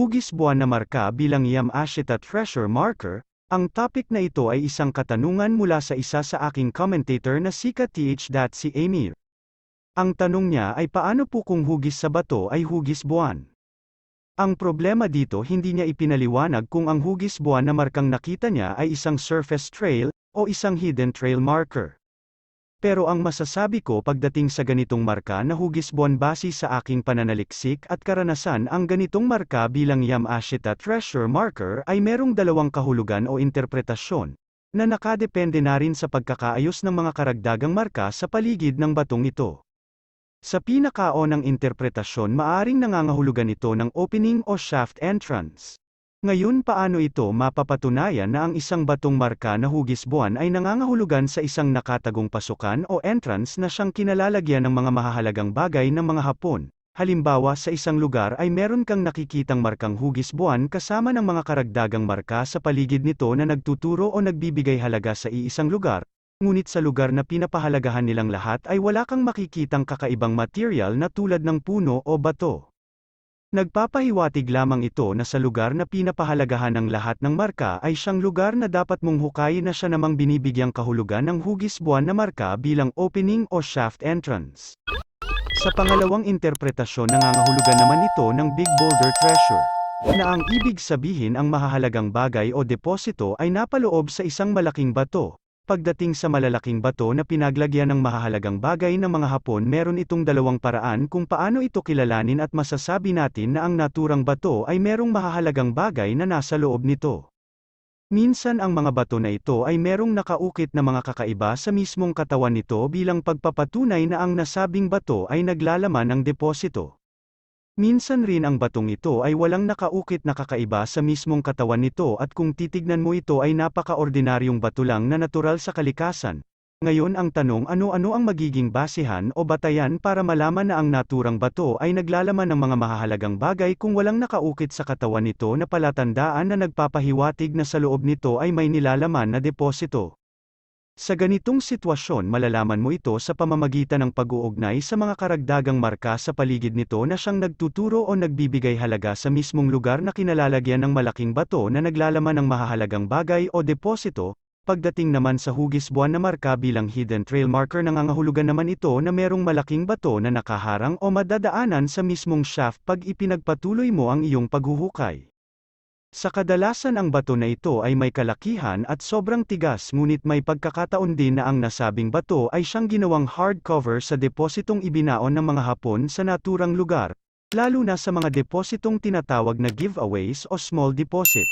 hugis buwan na marka bilang Yamashita Treasure Marker, ang topic na ito ay isang katanungan mula sa isa sa aking commentator na si Th. si Emir. Ang tanong niya ay paano po kung hugis sa bato ay hugis buwan? Ang problema dito hindi niya ipinaliwanag kung ang hugis buwan na markang nakita niya ay isang surface trail, o isang hidden trail marker. Pero ang masasabi ko pagdating sa ganitong marka na hugis buwan base sa aking pananaliksik at karanasan ang ganitong marka bilang Yamashita Treasure Marker ay merong dalawang kahulugan o interpretasyon, na nakadepende na rin sa pagkakaayos ng mga karagdagang marka sa paligid ng batong ito. Sa pinakaonang interpretasyon maaring nangangahulugan ito ng opening o shaft entrance. Ngayon paano ito mapapatunayan na ang isang batong marka na hugis buwan ay nangangahulugan sa isang nakatagong pasukan o entrance na siyang kinalalagyan ng mga mahahalagang bagay ng mga Hapon. Halimbawa sa isang lugar ay meron kang nakikitang markang hugis buwan kasama ng mga karagdagang marka sa paligid nito na nagtuturo o nagbibigay halaga sa iisang lugar, ngunit sa lugar na pinapahalagahan nilang lahat ay wala kang makikitang kakaibang material na tulad ng puno o bato. Nagpapahiwatig lamang ito na sa lugar na pinapahalagahan ng lahat ng marka ay siyang lugar na dapat mong hukayin na siya namang binibigyang kahulugan ng hugis buwan na marka bilang opening o shaft entrance. Sa pangalawang interpretasyon nangangahulugan naman ito ng Big Boulder Treasure, na ang ibig sabihin ang mahahalagang bagay o deposito ay napaloob sa isang malaking bato, Pagdating sa malalaking bato na pinaglagyan ng mahahalagang bagay ng mga Hapon meron itong dalawang paraan kung paano ito kilalanin at masasabi natin na ang naturang bato ay merong mahahalagang bagay na nasa loob nito. Minsan ang mga bato na ito ay merong nakaukit na mga kakaiba sa mismong katawan nito bilang pagpapatunay na ang nasabing bato ay naglalaman ng deposito. Minsan rin ang batong ito ay walang nakaukit na kakaiba sa mismong katawan nito at kung titignan mo ito ay napaka-ordinaryong bato lang na natural sa kalikasan. Ngayon ang tanong ano-ano ang magiging basehan o batayan para malaman na ang naturang bato ay naglalaman ng mga mahahalagang bagay kung walang nakaukit sa katawan nito na palatandaan na nagpapahiwatig na sa loob nito ay may nilalaman na deposito. Sa ganitong sitwasyon malalaman mo ito sa pamamagitan ng pag-uugnay sa mga karagdagang marka sa paligid nito na siyang nagtuturo o nagbibigay halaga sa mismong lugar na kinalalagyan ng malaking bato na naglalaman ng mahahalagang bagay o deposito, Pagdating naman sa hugis buwan na marka bilang hidden trail marker nangangahulugan naman ito na merong malaking bato na nakaharang o madadaanan sa mismong shaft pag ipinagpatuloy mo ang iyong paghuhukay. Sa kadalasan ang bato na ito ay may kalakihan at sobrang tigas ngunit may pagkakataon din na ang nasabing bato ay siyang ginawang hardcover sa depositong ibinaon ng mga Hapon sa naturang lugar, lalo na sa mga depositong tinatawag na giveaways o small deposit.